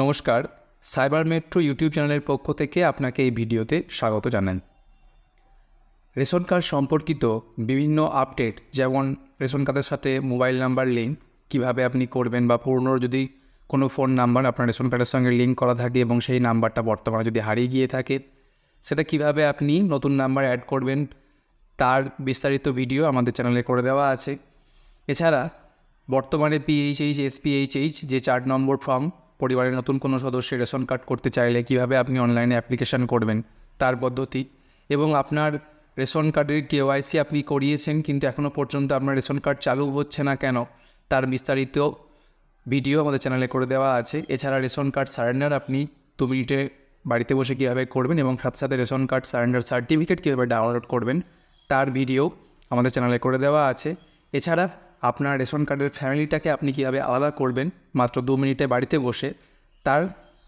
নমস্কার, cyber metro YouTube চ্যানেলের পক্ষ থেকে আপনাকে এই ভিডিওতে স্বাগত জানাই। রেশন কার্ড সম্পর্কিত বিভিন্ন আপডেট, যেমন রেশন কার্ডের সাথে মোবাইল নাম্বার লিঙ্ক, কীভাবে আপনি করবেন বা পুরনো যদি কোনো ফোন নাম্বার আপনার রেশন কার্ডের সঙ্গে লিঙ্ক করা থাকে এবং সেই নাম্বারটা বর্তমানে যদি হারিয়ে গিয়ে থাকে, সেটা কীভাবে আপনি নতুন নাম্বার অ্যাড করবেন, তার বিস্তারিত ভিডিও আমাদের চ্যানেলে করে দেওয়া আছে। এছাড়া বর্তমানে পিএইচএইচ এসপিএইচএইচ যে চার নম্বর ফর্ম পরিবারের নতুন কোনো সদস্যের রেশন কার্ড করতে চাইলে কীভাবে আপনি অনলাইনে অ্যাপ্লিকেশন করবেন, তার পদ্ধতি এবং আপনার রেশন কার্ডের কেওয়াইসি আপনি করিয়েছেন কিন্তু এখনও পর্যন্ত আপনার রেশন কার্ড চালু হচ্ছে না কেন, তার বিস্তারিত ভিডিও আমাদের চ্যানেলে করে দেওয়া আছে। এছাড়া রেশন কার্ড সারেন্ডার আপনি দু মিনিটে বাড়িতে বসে কীভাবে করবেন এবং সাথে সাথে রেশন কার্ড সারেন্ডার সার্টিফিকেট কীভাবে ডাউনলোড করবেন, তার ভিডিও আমাদের চ্যানেলে করে দেওয়া আছে। এছাড়া আপনার রেশন কার্ডের ফ্যামিলিটাকে আপনি কীভাবে আলাদা করবেন? মাত্র দু মিনিটে বাড়িতে বসে তার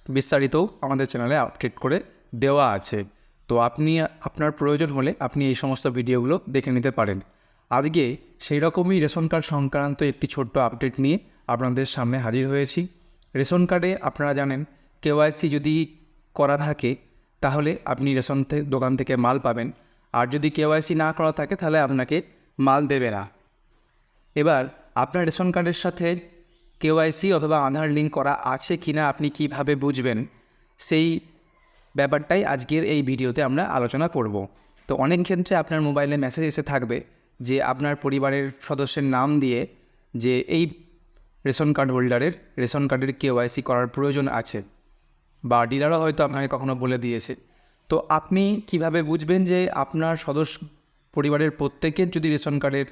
বিস্তারিতও আমাদের চ্যানেলে আপডেট করে দেওয়া আছে। তো আপনি, আপনার প্রয়োজন হলে আপনি এই সমস্ত ভিডিওগুলো দেখে নিতে পারেন। আজকে সেই রকমই রেশন কার্ড সংক্রান্ত একটি ছোট্ট আপডেট নিয়ে আপনাদের সামনে হাজির হয়েছি। রেশন কার্ডে আপনারা জানেন কেওয়াইসি যদি করা থাকে, তাহলে আপনি রেশন দোকান থেকে মাল পাবেন। আর যদি কেওয়াইসি না করা থাকে, তাহলে আপনাকে মাল দেবে না। এবার আপনার রেশন কার্ডের সাথে কেওয়াইসি অথবা আধার লিঙ্ক করা আছে কি না আপনি কীভাবে বুঝবেন? সেই ব্যাপারটাই আজকের এই ভিডিওতে আমরা আলোচনা করব। তো অনেক ক্ষেত্রে আপনার মোবাইলে মেসেজ এসে থাকবে যে আপনার পরিবারের সদস্যের নাম দিয়ে যে এই রেশন কার্ড হোল্ডারের রেশন কার্ডের কেওয়াইসি করার প্রয়োজন আছে বা ডিলারও হয়তো আপনাকে কখনো বলে দিয়েছে। তো আপনি কীভাবে বুঝবেন যে আপনার সদস্য পরিবারের প্রত্যেকের যদি রেশন কার্ডের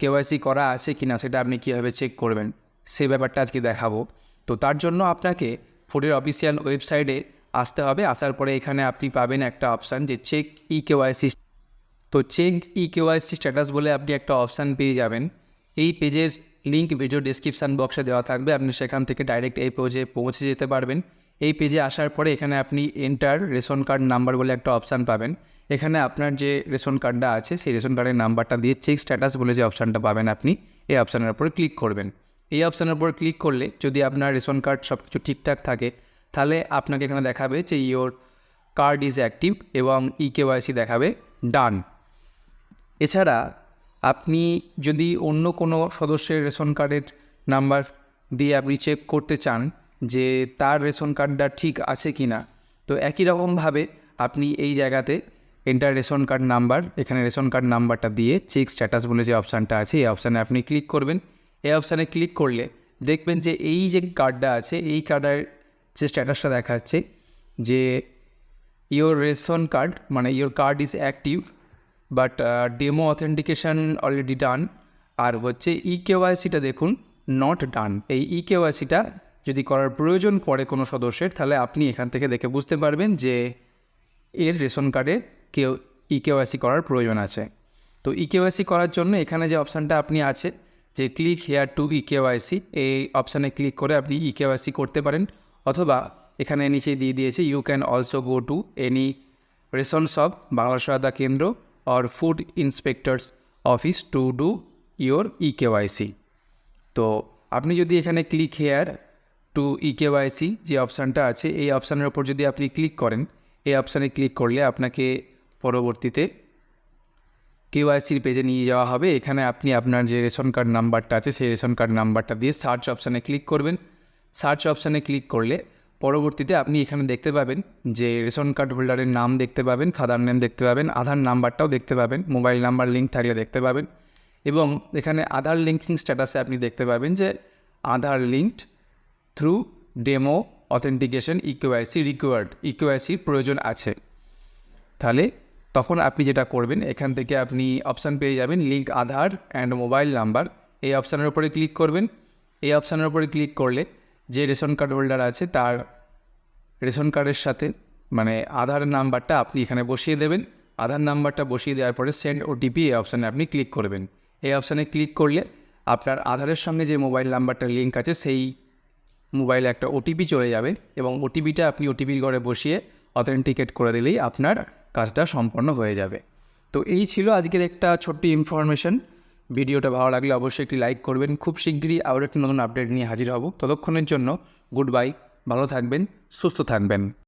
কেওয়াইসি করা আছে কি না সেটা আপনি কীভাবে চেক করবেন, সে ব্যাপারটা আজকে দেখাবো। তো তার জন্য আপনাকে ফোনের অফিসিয়াল ওয়েবসাইটে আসতে হবে, আসার পরে এখানে আপনি পাবেন একটা অপশান যে চেক ই কেওয়াইসি তো চেক ই কেওয়াইসি স্ট্যাটাস বলে আপনি একটা অপশান পেয়ে যাবেন। এই পেজের লিঙ্ক ভিডিও ডিসক্রিপশান বক্সে দেওয়া থাকবে, আপনি সেখান থেকে ডাইরেক্ট এই পেজে পৌঁছে যেতে পারবেন। এই পেজে আসার পরে এখানে আপনি এন্টার রেশন কার্ড নাম্বার বলে একটা অপশান পাবেন। এখানে আপনার যে রেশন কার্ডটা আছে, সেই রেশন কার্ডের নাম্বারটা দিয়ে চেক স্ট্যাটাস বলে যে অপশানটা পাবেন আপনি, এই অপশানের উপরে ক্লিক করবেন। এই অপশানের উপর ক্লিক করলে যদি আপনার রেশন কার্ড সব কিছু ঠিকঠাক থাকে, তাহলে আপনাকে এখানে দেখাবে যে ইওর কার্ড ইজ অ্যাক্টিভ এবং ই কেওয়াইসি দেখাবে ডান এছাড়া আপনি যদি অন্য কোনো সদস্যের রেশন কার্ডের নাম্বার দিয়ে আপনি চেক করতে চান যে তার রেশন কার্ডটা ঠিক আছে কি না তো একই রকমভাবে আপনি এই জায়গাতে এন্টার রেশন কার্ড নাম্বার এখানে রেশন কার্ড নাম্বারটা দিয়ে চেক স্ট্যাটাস বলে যে অপশানটা আছে, এই অপশানে আপনি ক্লিক করবেন। এই অপশানে ক্লিক করলে দেখবেন যে এই যে কার্ডটা আছে, এই কার্ডের যে স্ট্যাটাসটা দেখাচ্ছে, যে ইওর রেশন কার্ড মানে your card is active but demo authentication already done আর হচ্ছে ই কেওয়াইসিটা দেখুন নট ডান এই ই কেওয়াইসিটা যদি করার প্রয়োজন পড়ে কোনো সদস্যের, তাহলে আপনি এখান থেকে দেখে বুঝতে পারবেন যে এর রেশন কার্ডে কেউ ই কেওয়াইসি করার প্রয়োজন আছে। তো ই কেওয়াইসি করার জন্য এখানে যে অপশানটা আপনি আছে, যে click here to e KYC এই অপশানে ক্লিক করে আপনি ই কেওয়াইসি করতে পারেন। অথবা এখানে নিচে দিয়ে দিয়েছে you can also go to any ration shop Bangla Sahayata Kendra or food inspectors office to do your e KYC তো আপনি যদি এখানে click here to e KYC যে অপশানটা আছে, এই অপশানের ওপর যদি আপনি ক্লিক করেন, এই অপশানে ক্লিক করলে আপনাকে পরবর্তীতে কেওয়াইসির পেজে নিয়ে যাওয়া হবে। এখানে আপনি আপনার যে রেশন কার্ড নাম্বারটা আছে, সেই রেশন কার্ড নাম্বারটা দিয়ে সার্চ অপশানে ক্লিক করবেন। সার্চ অপশানে ক্লিক করলে পরবর্তীতে আপনি এখানে দেখতে পাবেন যে রেশন কার্ড হোল্ডারের নাম দেখতে পাবেন ফাদার নেম দেখতে পাবেন আধার নাম্বারটাও দেখতে পাবেন মোবাইল নাম্বার লিঙ্ক থাকলে দেখতে পাবেন এবং এখানে আধার লিঙ্কিং স্ট্যাটাসে আপনি দেখতে পাবেন যে Aadhaar linked through demo authentication e KYC required ইকিউআইসির প্রয়োজন আছে। তাহলে তখন আপনি যেটা করবেন, এখান থেকে আপনি অপশান পেয়ে যাবেন link Aadhaar and mobile number এই অপশানের উপরে ক্লিক করবেন। এই অপশানের উপরে ক্লিক করলে যে রেশন কার্ড হোল্ডার আছে, তার রেশন কার্ডের সাথে মানে আধার নাম্বারটা আপনি এখানে বসিয়ে দেবেন। আধার নাম্বারটা বসিয়ে দেওয়ার পরে সেন্ড ওটিপি এই অপশানে আপনি ক্লিক করবেন। এই অপশানে ক্লিক করলে আপনার আধারের সঙ্গে যে মোবাইল নাম্বারটা লিঙ্ক আছে, সেই মোবাইলে একটা ওটিপি চলে যাবে এবং ওটিপিটা আপনি ওটিপির ঘরে বসিয়ে অথেন্টিকেট করে দিলেই আপনার কাজটা সম্পন্ন হয়ে যাবে। তো এই ছিল আজকের একটা ছোট্ট ইনফরমেশান ভিডিওটা ভালো লাগলে অবশ্যই একটি লাইক করবেন। খুব শিগগিরই আবার একটি নতুন আপডেট নিয়ে হাজির হব। ততক্ষণের জন্য গুড বাই ভালো থাকবেন, সুস্থ থাকবেন।